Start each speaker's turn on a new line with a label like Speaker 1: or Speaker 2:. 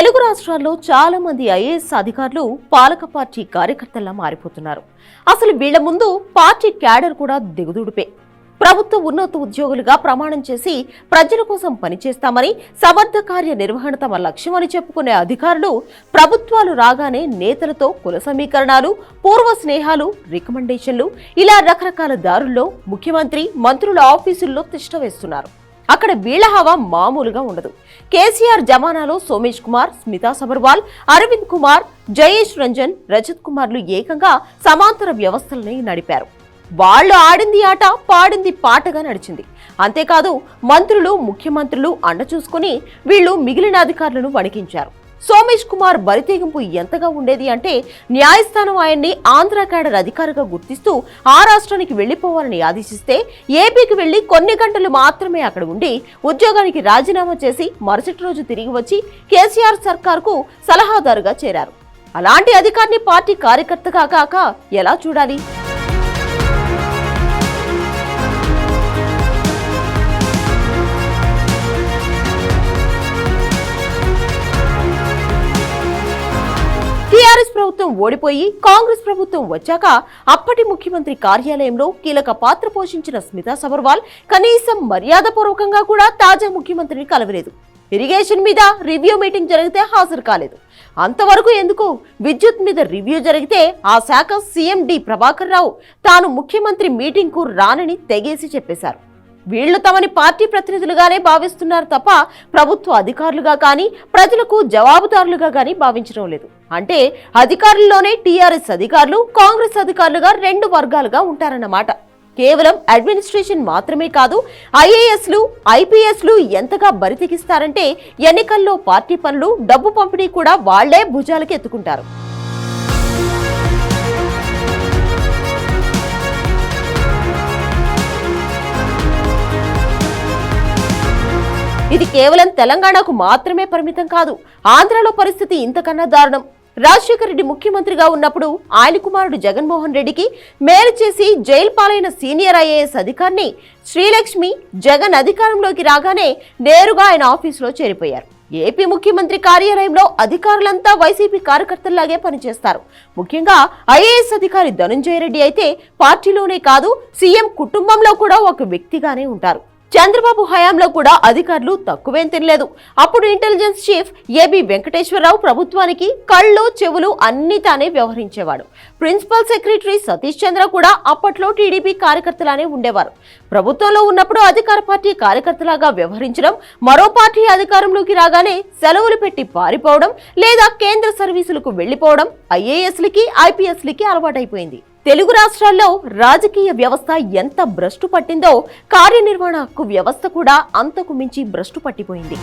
Speaker 1: తెలుగు రాష్ట్రాల్లో చాలా మంది ఐఏఎస్ అధికారులు పాలక పార్టీ కార్యకర్తల్లా మారిపోతున్నారు. అసలు వీళ్ళ ముందు పార్టీ క్యాడర్ కూడా దిగుదుడిపే. ప్రభుత్వ ఉన్నత ఉద్యోగులుగా ప్రమాణం చేసి ప్రజల కోసం పనిచేస్తామని సమర్థ కార్య నిర్వహణ తమ లక్ష్యమని చెప్పుకునే అధికారులు ప్రభుత్వాలు రాగానే నేతలతో కుల సమీకరణాలు పూర్వ స్నేహాలు రికమెండేషన్లు ఇలా రకరకాల దారుల్లో ముఖ్యమంత్రి మంత్రుల ఆఫీసుల్లో తిష్టవేస్తున్నారు అక్కడ వీళ్ళ హవా మామూలుగా ఉండదు. కేసీఆర్ జమానాలో సోమేష్ కుమార్ స్మితా సబర్వాల్ అరవింద్ కుమార్ జయేష్ రంజన్ రజత్ కుమార్లు ఏకంగా సమాంతర వ్యవస్థలని నడిపారు. వాళ్ళు ఆడింది ఆట పాడింది పాటగా నడిచింది. అంతేకాదు మంత్రులు ముఖ్యమంత్రులు అండ చూసుకుని వీళ్ళు మిగిలిన అధికారులను వణికించారు. సోమేష్ కుమార్ బరితెగింపు ఎంతగా ఉండేది అంటే న్యాయస్థానం ఆయన్ని ఆంధ్ర క్యాడర్ అధికారిగా గుర్తిస్తూ ఆ రాష్ట్రానికి వెళ్ళిపోవాలని ఆదేశిస్తే ఏపీకి వెళ్ళి కొన్ని గంటలు మాత్రమే అక్కడ ఉండి ఉద్యోగానికి రాజీనామా చేసి మరుసటి రోజు తిరిగి వచ్చి కేసీఆర్ సర్కార్కు సలహాదారుగా చేరారు. అలాంటి అధికారిని పార్టీ కార్యకర్తగా కాక ఎలా చూడాలి? ప్రభుత్వం ఓడిపోయి కాంగ్రెస్ ప్రభుత్వం వచ్చాక అప్పటి ముఖ్యమంత్రి కార్యాలయంలో కీలక పాత్ర పోషించిన స్మితా సబర్వాల్ కనీసం మర్యాదపూర్వకంగా కూడా తాజా ముఖ్యమంత్రిని కలవలేదు. ఇరిగేషన్ మీద రివ్యూ మీటింగ్ జరిగితే హాజరు కాలేదు. అంతవరకు ఎందుకు? విద్యుత్ మీద రివ్యూ జరిగితే ఆ శాఖ సీఎం డి. ప్రభాకర్ రావు తాను ముఖ్యమంత్రి మీటింగ్కు రానని తెగేసి చెప్పేశారు. వీళ్ళు తమని పార్టీ ప్రతినిధులుగానే భావిస్తున్నారు తప్ప ప్రభుత్వ అధికారులుగా కానీ ప్రజలకు జవాబుదారులుగా కానీ భావించడం లేదు. అంటే అధికారుల్లోనే టీఆర్ఎస్ అధికారులు కాంగ్రెస్ అధికారులుగా రెండు వర్గాలుగా ఉంటారన్నమాట. కేవలం అడ్మినిస్ట్రేషన్ మాత్రమే కాదు ఐఏఎస్లు ఐపీఎస్లు ఎంతగా బరితెగిస్తారంటే ఎన్నికల్లో పార్టీ పనులు డబ్బు పంపిణీ కూడా వాళ్ళే భుజాలకి ఎత్తుకుంటారు ఇది కేవలం తెలంగాణకు మాత్రమే పరిమితం కాదు. ఆంధ్రలో పరిస్థితి ఇంతకన్నా దారుణం. రాజశేఖర రెడ్డి ముఖ్యమంత్రిగా ఉన్నప్పుడు ఆయన కుమారుడు జగన్మోహన్ రెడ్డికి మేలు చేసి జైలు పాలైన సీనియర్ ఐఏఎస్ అధికారిని శ్రీలక్ష్మి జగన్ అధికారంలోకి రాగానే నేరుగా ఆయన ఆఫీసులో చేరిపోయారు. ఏపీ ముఖ్యమంత్రి కార్యాలయంలో అధికారులంతా వైసీపీ కార్యకర్తల్లాగే పనిచేస్తారు. ముఖ్యంగా ఐఏఎస్ అధికారి ధనుంజయ రెడ్డి అయితే పార్టీలోనే కాదు సీఎం కుటుంబంలో కూడా ఒక వ్యక్తిగానే ఉంటారు. చంద్రబాబు హయాంలో కూడా అధికారులు తక్కువేం తినలేదు. అప్పుడు ఇంటెలిజెన్స్ చీఫ్ ఏబి వెంకటేశ్వరరావు ప్రభుత్వానికి కళ్ళు చెవులు అన్ని తానే వ్యవహరించేవాడు. ప్రిన్సిపల్ సెక్రటరీ సతీష్ చంద్ర కూడా అప్పట్లో టీడీపీ కార్యకర్తలానే ఉండేవారు. ప్రభుత్వంలో ఉన్నప్పుడు అధికార పార్టీ కార్యకర్తలాగా వ్యవహరించడం మరో పార్టీ అధికారంలోకి రాగానే సెలవులు పెట్టి పారిపోవడం లేదా కేంద్ర సర్వీసులకు వెళ్ళిపోవడం ఐఏఎస్లకి ఐపీఎస్లకి అలవాటైపోయింది. తెలుగు రాష్ట్రాల్లో రాజకీయ వ్యవస్థ ఎంత భ్రష్టు పట్టిందో కార్యనిర్వహణ హక్కు వ్యవస్థ కూడా అంతకు మించి భ్రష్టు పట్టిపోయింది.